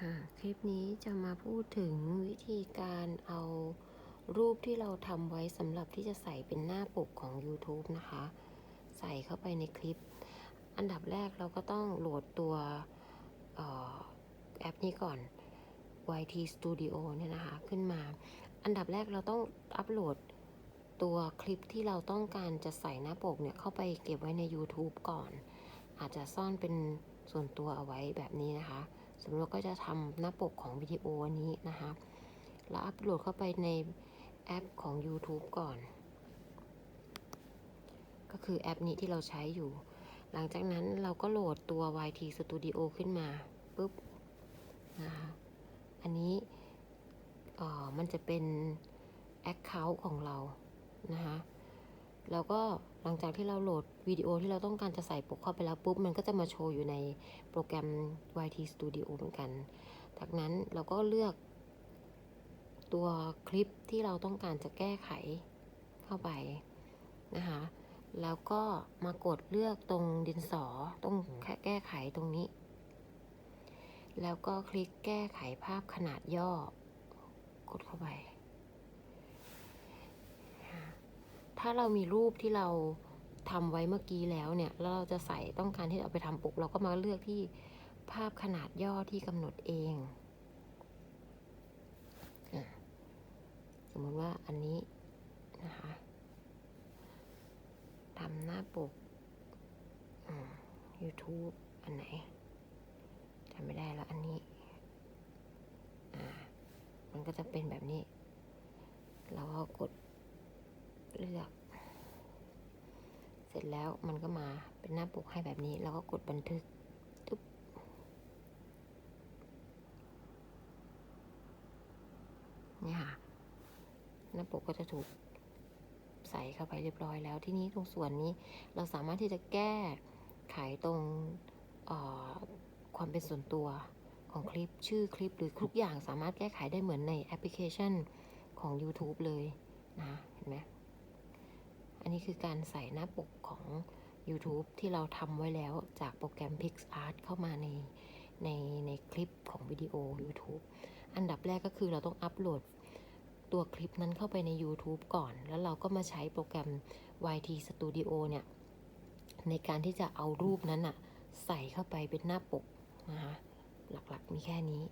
ค่ะคลิปนี้จะมาพูดถึงวิธีการเอารูปที่เราทำไว้สำหรับที่จะใส่เป็นหน้าปกของ YouTube นะคะ ใส่เข้าไปในคลิป อันดับแรกเราก็ต้องโหลดตัวออแอปนี้ก่อน YT Studio เนี่ยนะคะ ขึ้นมา อันดับแรกเราต้องอัปโหลดตัวคลิปที่เราต้องการจะใส่หน้าปกเนี่ยเข้าไปเก็บไว้ใน YouTube ก่อน อาจจะซ่อนเป็นส่วนตัวเอาไว้แบบนี้นะคะ สมมติเราก็จะทำหน้าปกของวิดีโออันนี้นะคะแล้วอัปโหลดเข้าไปในแอปของ YouTube ก่อน ก็คือแอปนี้ที่เราใช้อยู่ หลังจากนั้นเราก็โหลดตัว YT Studio ขึ้นมาปุ๊บนะคะอันนี้เอ่อมันจะเป็น Account ของเรา แล้วก็หลังจากที่เราโหลดวิดีโอที่เราต้องการจะใส่ปกเข้าไปแล้วปุ๊บ มันก็จะมาโชว์อยู่ในโปรแกรม YT Studio เหมือนกัน จากนั้นเราก็เลือก ตัวคลิปที่เราต้องการจะแก้ไขเข้าไปนะคะ แล้วก็มากดเลือกตรงดินสอตรงแก้ไขตรงนี้ แล้วก็คลิกแก้ไขภาพขนาดย่อ กดเข้าไป ถ้าเรามีรูปที่เราทำไว้เมื่อกี้แล้วเนี่ยแล้วเราจะใส่ต้องการที่เอาไปทำปก เราก็มาเลือกที่ภาพขนาดย่อที่กำหนดเอง สมมติว่าอันนี้นะคะทำหน้าปกอืม YouTube อันไหนจำไม่ได้แล้วอันนี้ มันก็จะเป็นแบบนี้ เราก็กด เลือก เสร็จแล้วมันก็มาเป็นหน้าปกให้แบบนี้แล้วก็กดบันทึกตุ๊บนี่ค่ะหน้าปกก็จะถูกใส่เข้าไปเรียบร้อยแล้วที่นี้ตรงส่วนนี้เราสามารถที่จะแก้ไขตรงความเป็นส่วนตัวของคลิปชื่อคลิปหรือทุกอย่างสามารถแก้ไขได้เหมือนในแอปพลิเคชันของ YouTube เลยนะ เห็นไหม อันนี้คือการใส่หน้าปกของ YouTube ที่เราทำไว้แล้วจากโปรแกรม PixArt เข้ามาในในในคลิปของวิดีโอ YouTube อันดับแรกก็คือเราต้องอัปโหลดตัวคลิปนั้นเข้าไปใน YouTube ก่อน แล้วเราก็มาใช้โปรแกรม YT Studio เนี่ย ในการที่จะเอารูปนั้นอะใส่เข้าไปเป็นหน้าปกนะคะหลักๆมีแค่นี้